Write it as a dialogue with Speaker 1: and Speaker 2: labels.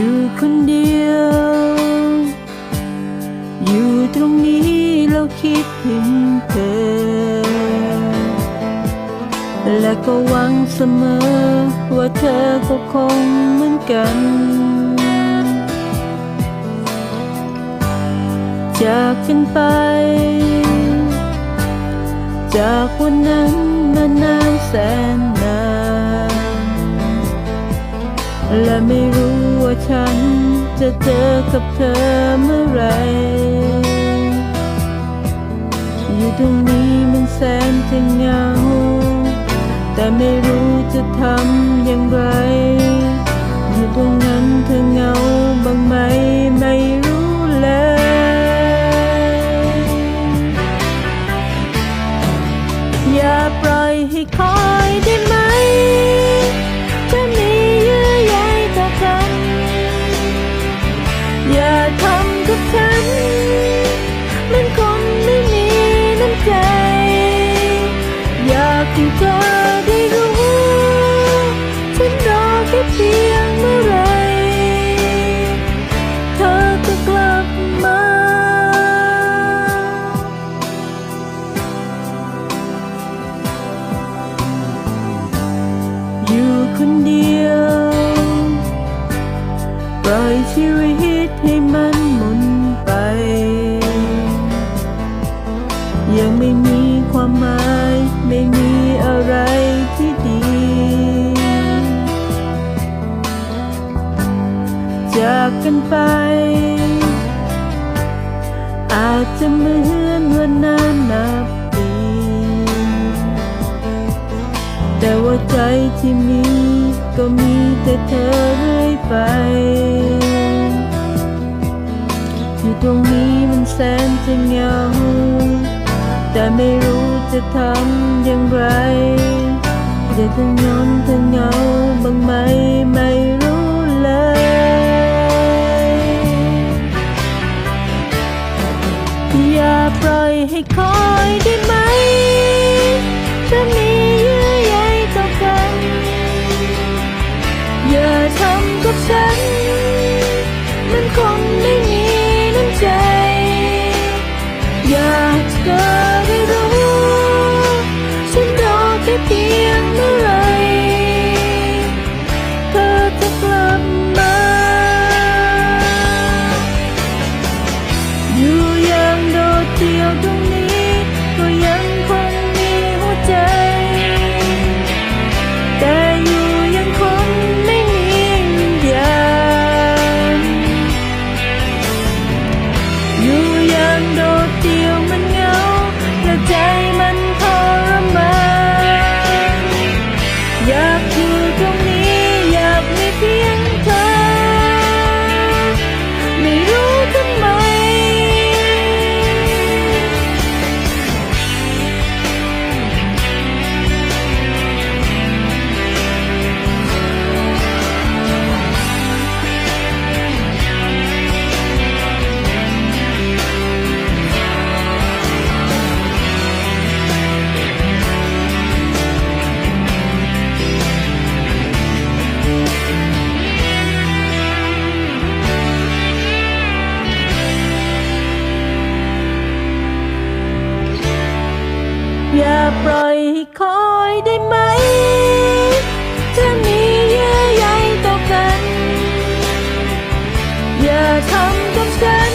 Speaker 1: อยู่คนเดียว อยู่ตรงนี้แล้วคิดถึงเธอ และก็หวังเสมอ ว่าเธอก็คงเหมือนกัน จากกันไป จากวันนั้นมานานแสนนานและไม่รู้ ว่าฉันจะเจอกับเธอเมื่อไร อยู่ตรงนี้มันแสนจะเหงา แต่ไม่รู้จะทำอย่างไร อยู่ตรงนั้นเธอเหงาบ้างไหมไม่รู้เลยอย่าปล่อยให้คอยได้ไหม ล่อยชีวิตให้มันหมุนไป ยังไม่มีความหมาย ไม่มีอะไรที่ดี จากกันไป อาจจะเหมือนวันนั้นนับปีแต่ว่าใจที่มี ก็มีแต่เธอเรื่อยไป อยู่ตรงนี้มันแสนจะเหงา แต่ไม่รู้จะทำอย่างไรจะเธองอนเธอเหงาบ้างไหมไม่รู้ อย่าปล่อยให้คอยได้ไหม จะมีเยื่อใยต่อกัน อย่าทำกับฉัน